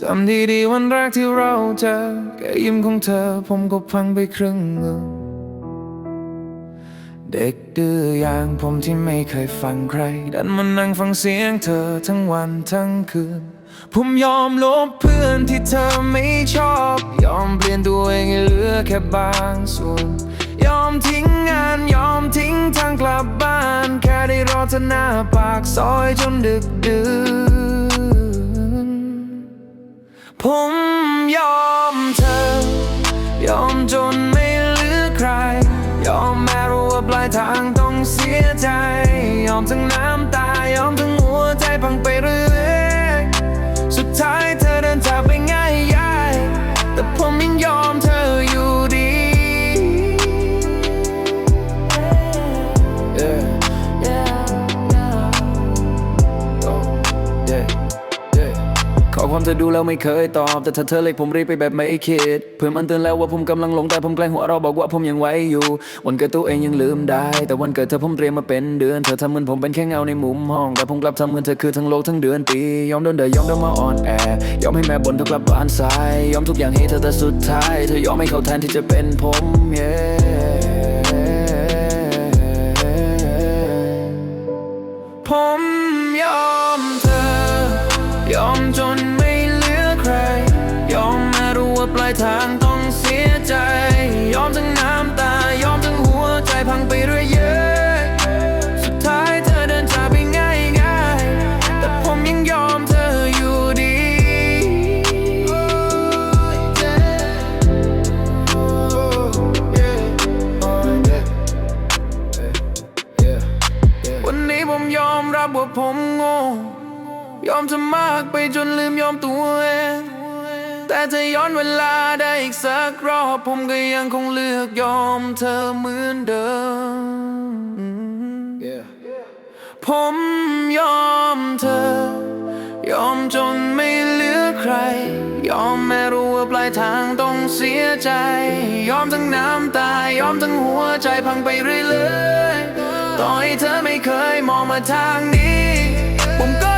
จำดีดีๆวันแรกที่เราเจอแค่ยิ้มของเธอผมก็พังไปครึ่งหนึ่งเด็กดื้อย่างผมที่ไม่เคยฟังใคร ดันมานั่งฟังเสียงเธอทั้งวันทั้งคืน ผมยอมลบเพื่อนที่เธอไม่ชอบ ยอมเปลี่ยนตัวเองให้เหลือแค่บางส่วน ยอมทิ้งงานยอมทิ้งทางกลับบ้าน แค่ได้รอเธอหน้าปากซอยจนดึกดื่น ยอมจนไม่เหลือใคร ยอมแม้รู้ว่าปลายทางต้องเสียใจ ยอมทั้ง ความเธอดูแล้วไม่เคยตอบ แต่ถ้าเธอเล็กผมรีบไปแบบไม่คิด เพื่อมันเตือนแล้วว่าผมกำลังหลงแต่ผมแกล้งหัวเราบอกว่าผมยังไหวอยู่ วันเกิดตัวเองยังลืมได้ แต่วันเกิดเธอผมเตรียมมาเป็นเดือน เธอทำเหมือนผมเป็นแค่เงาในมุมห้อง แต่ผมกลับทำเหมือนเธอคือทั้งโลกทั้งเดือนปี ยอมโดนเดยยอมโดนมาอ่อนแอ ยอมให้แม่บ่นเธอกลับบ้านสาย ยอมทุกอย่างให้เธอแต่สุดท้าย เธอยอมให้เขาแทนที่จะเป็นผม yeah ผมยอมเธอยอมจน ทางต้องเสียใจ ยอมทั้งน้ำตา ยอมทั้งหัวใจพังไปเรื่อยเยอะ สุดท้ายเธอเดินจากไปง่ายง่ายแต่ผมยังยอมเธออยู่ดี วันนี้ผมยอมรับว่าผมโง่ ยอมทำมากไปจนลืมยอมตัวเอง แต่ถ้าย้อนเวลาได้อีกสักรอบ ผมก็ยังคงเลือกยอมเธอเหมือนเดิม ผมยอมเธอ ยอมจนไม่เหลือใคร ยอมแม้รู้ว่าปลายทางต้องเสียใจ ยอมทั้งน้ำตา ยอมทั้งหัวใจพังไปเรื่อยๆต่อให้เธอไม่เคยมองมาทางนี้ ผมก็